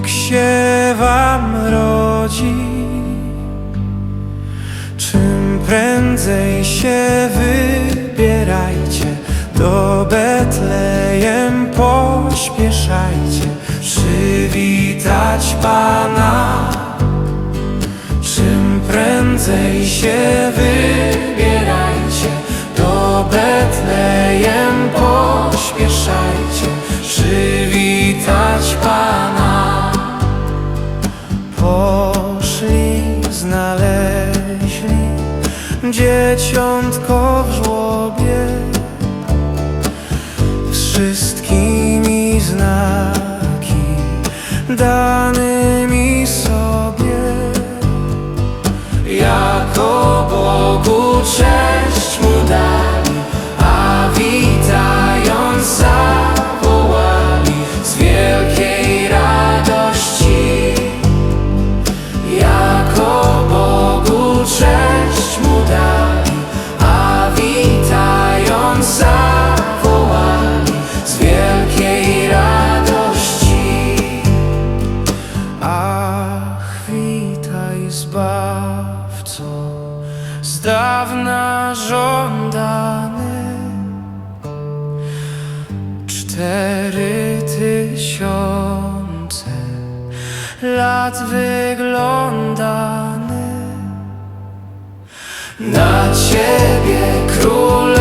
Bóg się wam rodzi. Czym prędzej się wybierajcie Do Betlejem pośpieszajcie. Przywitać Pana. Czym prędzej się wybierajcie dzieciątko w żłobie Wszystkimi znaki dany lat wyglądany na ciebie króla.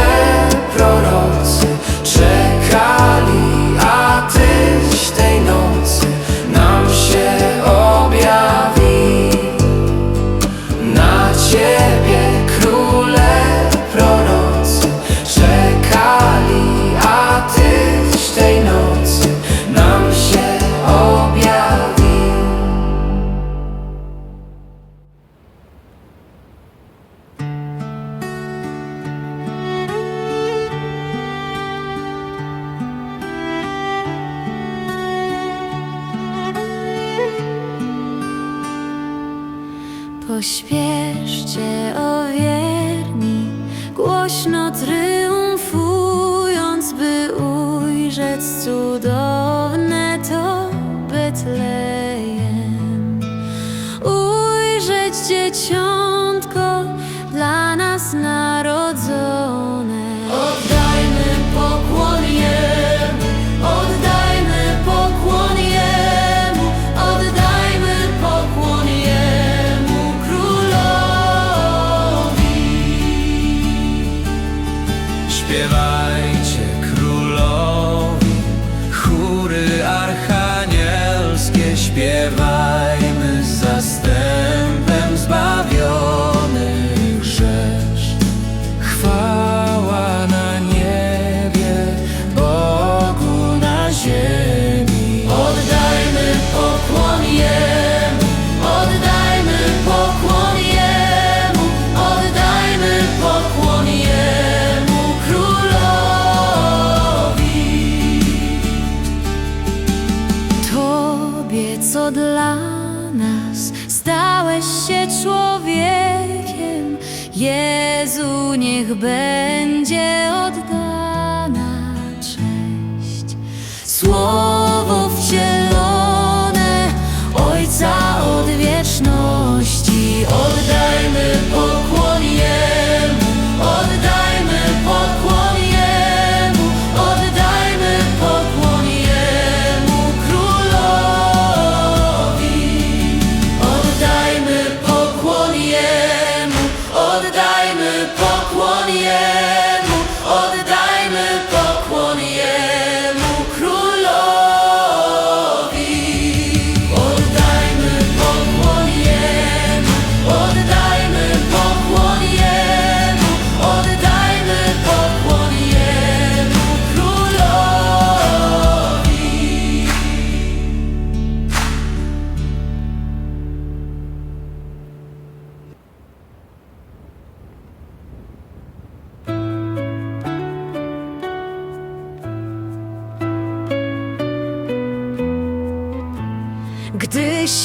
Pośpieszcie o wierni, głośno tryumfując, by ujrzeć cud.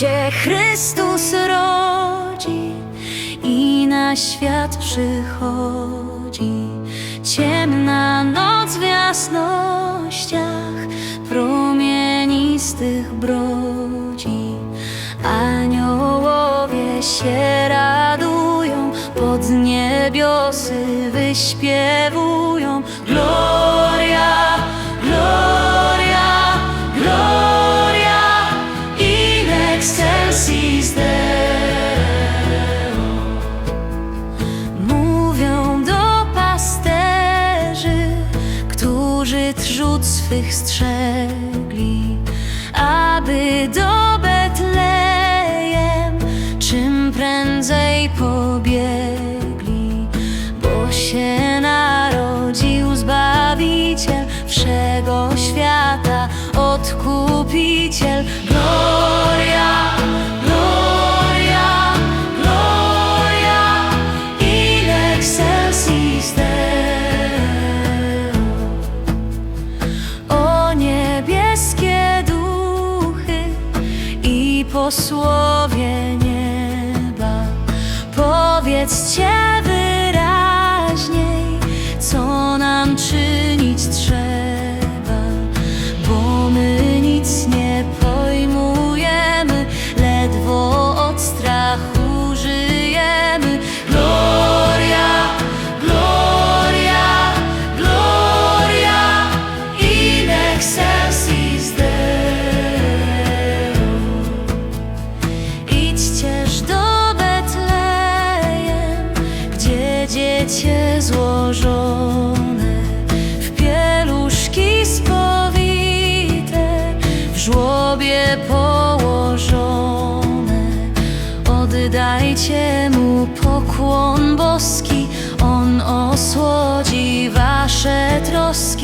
Się Chrystus rodzi i na świat przychodzi, ciemna noc w jasnościach promienistych brodzi. Aniołowie się radują, pod niebiosy wyśpiewują. Swych strzegli, aby do Betlejem czym prędzej pobiegli, bo się narodził Zbawiciel wszego świata, Odkupiciel. Gloria, posłowie nieba, powiedzcie wyraźniej, Oddajcie mu pokłon boski, on osłodzi wasze troski.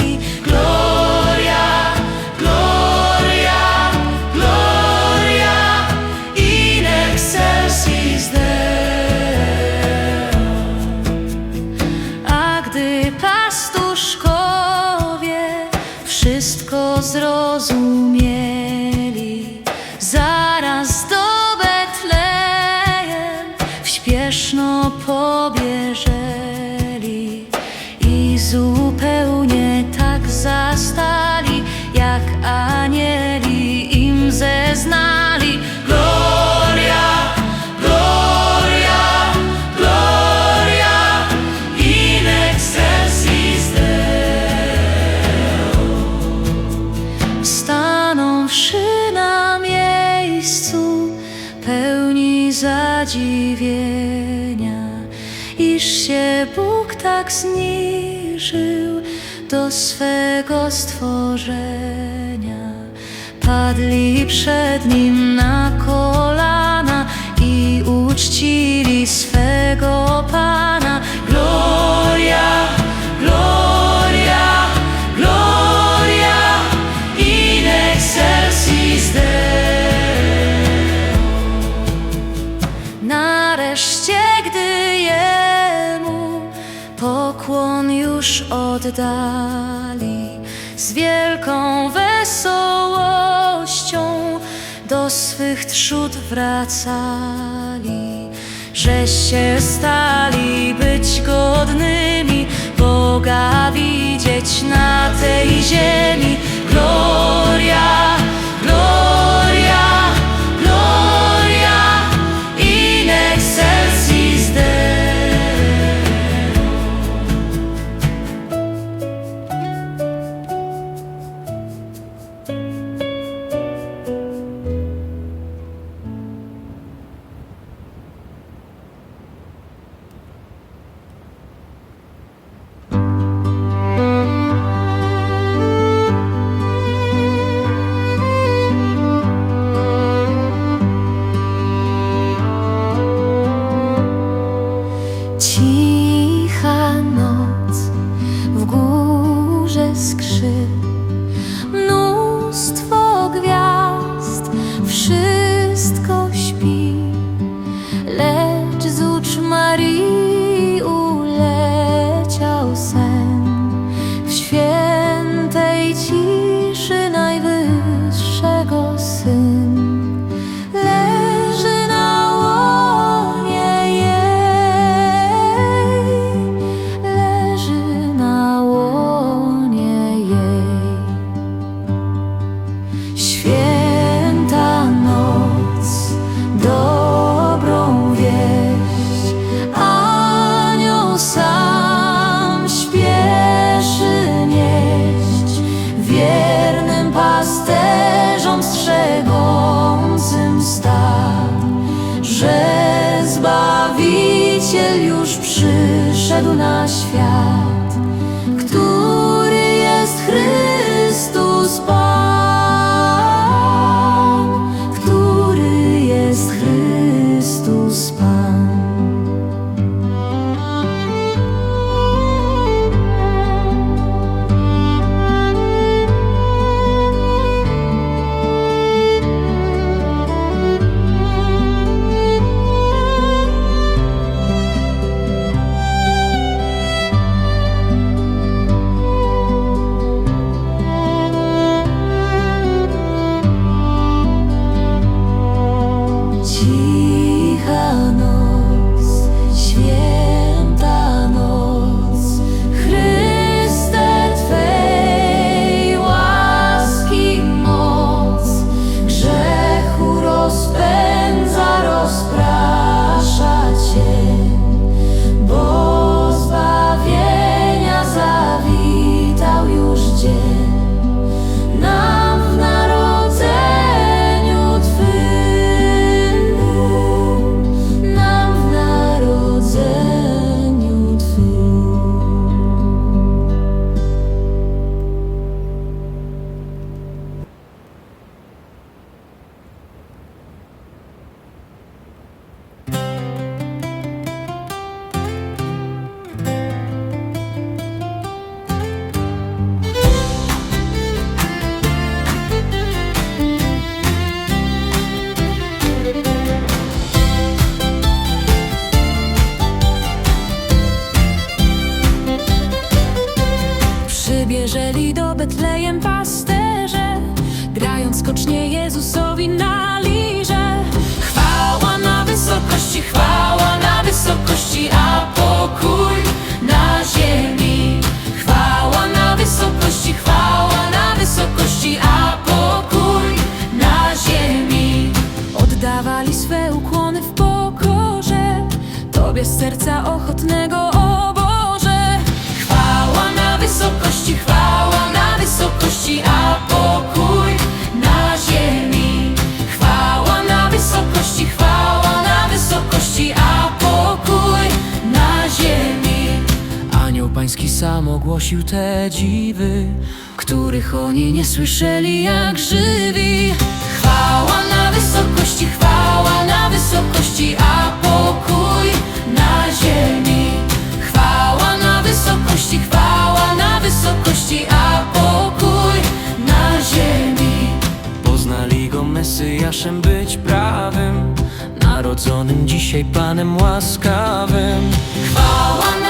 Do swego stworzenia. Padli przed nim na kolana i uczcili swego Pana. Gloria, gloria, gloria in excelsis Deo. Nareszcie, pokłon już oddali, z wielką wesołością do swych trzód wracali, że się stali być godnymi Boga widzieć na tej ziemi. Gloria, gloria, Betlejem pasterze, grając skocznie Jezusowi na lirze. Chwała na wysokości, chwała na wysokości, a pokój na ziemi. Chwała na wysokości, chwała na wysokości, a pokój na ziemi. Oddawali swe ukłony w pokorze, Tobie z serca ochotnego, ogłosił te dziwy, których oni nie słyszeli jak żywi. Chwała na wysokości, chwała na wysokości, a pokój na ziemi. Chwała na wysokości, chwała na wysokości, a pokój na ziemi. Poznali go Mesjaszem być prawym Narodzonym dzisiaj Panem łaskawym Chwała na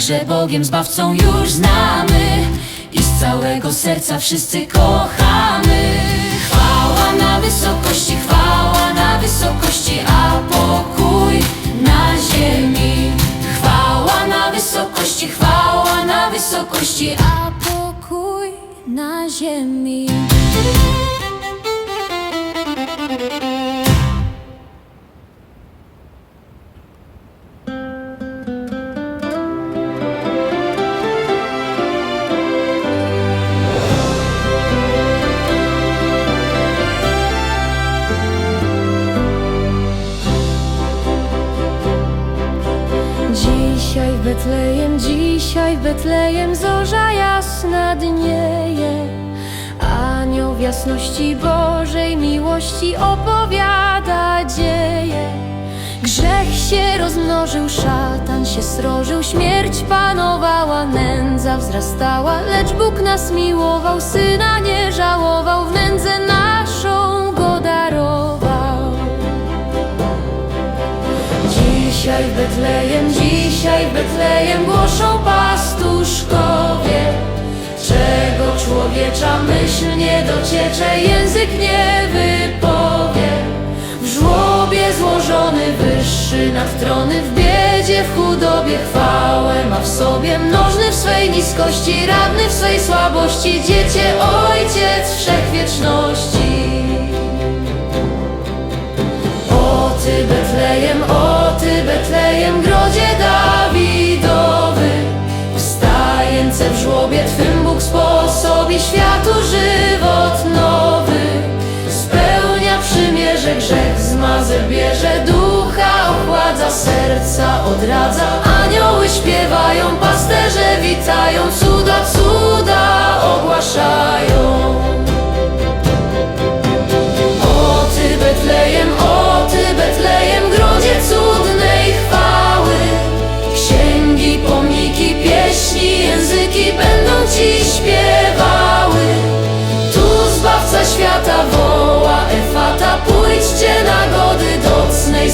Także Bogiem Zbawcą już znamy i z całego serca wszyscy kochamy. Chwała na wysokości, chwała na wysokości, a pokój na ziemi. Chwała na wysokości, chwała na wysokości, a pokój na ziemi. Betlejem zorza jasna dnieje. Anioł w jasności Bożej miłości opowiada dzieje. Grzech się rozmnożył, szatan się srożył, śmierć panowała, nędza wzrastała, lecz Bóg nas miłował, syna nie żałował, w nędzę naszą go darował. Dzisiaj w Betlejem, dzisiaj w Betlejem głoszą myśl nie dociecze, język nie wypowie. W żłobie złożony wyższy nad trony w biedzie, w chudobie chwałę Ma w sobie. Mnożny w swej niskości Radny w swej słabości Dziecię Ojciec wszechwieczności. O Ty Betlejem, o Ty Betlejem Twym Bóg sposobi Światu żywot nowy. Spełnia przymierze grzech Zmazę bierze ducha Ochładza serca, odradza Anioły śpiewają,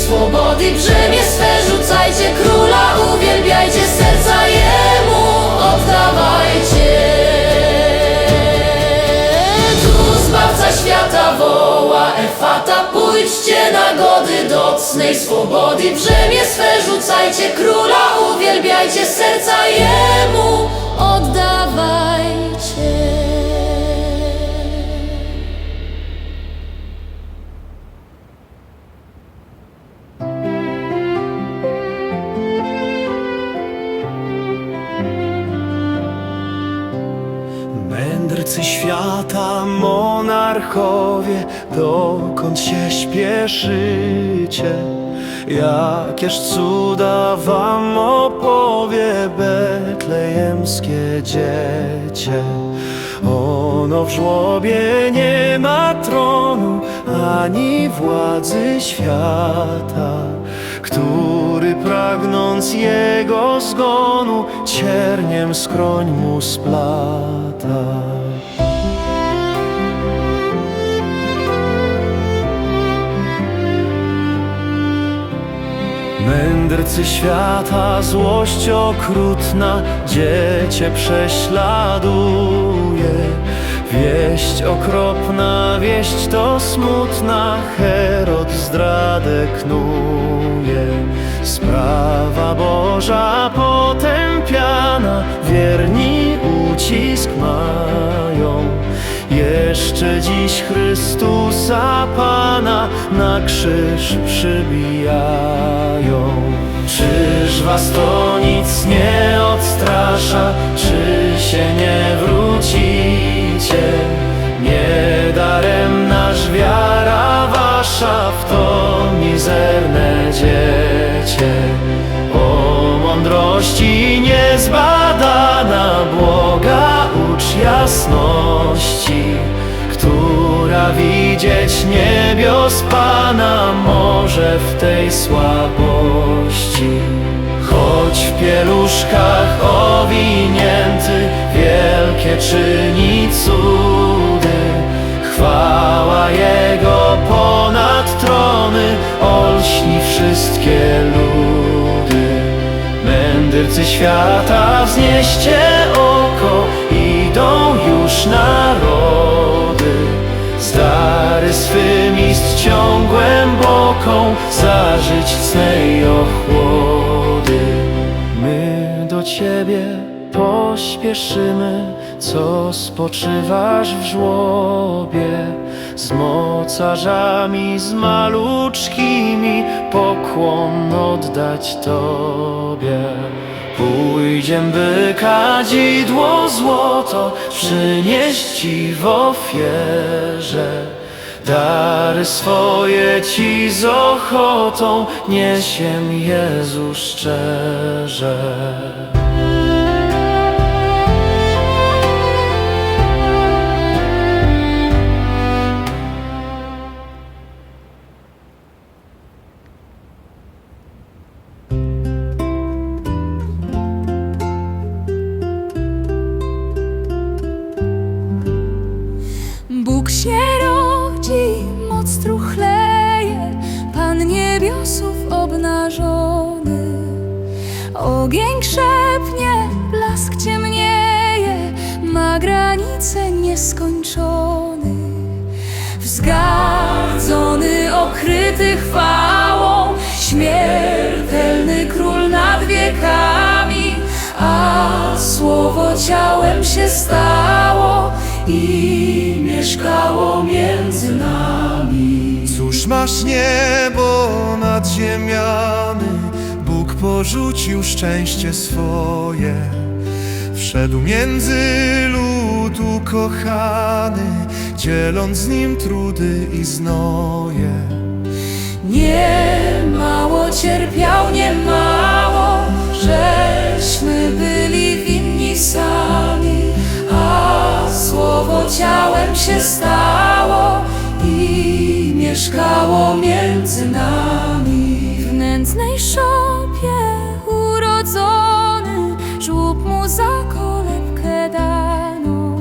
swobody Brzemię swe. Rzucajcie, króla uwielbiajcie, serca Jemu. Oddawajcie. Tu Zbawca świata woła Efata. Pójdźcie na gody docnej swobody Brzemię swe. Rzucajcie Króla uwielbiajcie Serca Jemu monarchowie, dokąd się śpieszycie? Jakież cuda wam opowie betlejemskie dziecię? Ono w żłobie nie ma tronu, ani władzy świata który pragnąc jego zgonu cierniem skroń mu splata. Mędrcy świata, złość okrutna Dziecię prześladuje. Wieść okropna, wieść to smutna Herod zdradę knuje Sprawa Boża potępiana Wierni ucisk mają jeszcze dziś Chrystusa Pana na krzyż przybijają. Czyż was to nic nie odstrasza? Niebios Pana może w tej słabości. Choć w pieluszkach owinięty wielkie czyni cudy, chwała Jego ponad trony olśni wszystkie ludy. Mędrcy świata wznieście głęboką, zażyć cnej ochłody. My do Ciebie pośpieszymy, co spoczywasz w żłobie. Z mocarzami, z maluczkimi, pokłon oddać Tobie. Pójdziem, by kadzidło złoto przynieść Ci w ofierze. Dary swoje Ci z ochotą niesiem Jezu szczerze. Słowo ciałem się stało i mieszkało między nami. Cóż masz niebo nad ziemiami, Bóg porzucił szczęście swoje. Wszedł między lud ukochany, dzieląc z nim trudy i znoje. Nie mało cierpiał, nie mało, żeśmy byli winni a słowo ciałem się stało i mieszkało między nami. W nędznej szopie urodzony, żłób mu za kolebkę dano.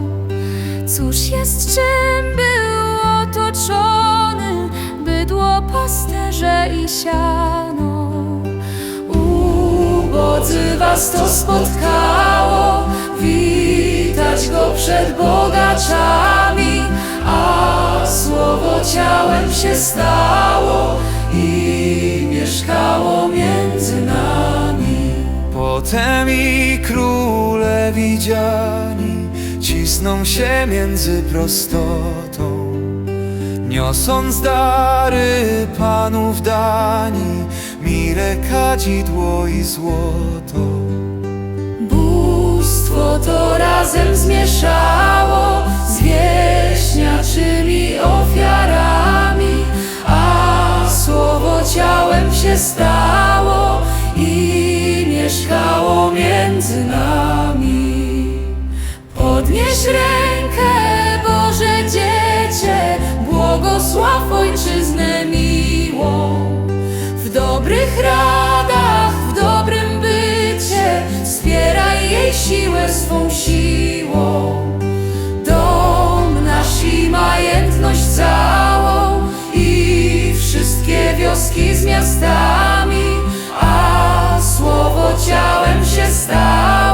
Cóż jest czym był otoczony Bydło, pasterze i siano Ubodzy was to spotkało? Witać go przed bogaczami A słowo ciałem się stało I mieszkało między nami. Potem i króle widziani cisną się między prostotą, niosąc dary panów dani, mirę, kadzidło i złoto. Bóstwo to razem zmieszało z wieśniaczymi ofiarami, a słowo ciałem się stało i mieszkało między nami. Podnieś rękę, musiałem się stać.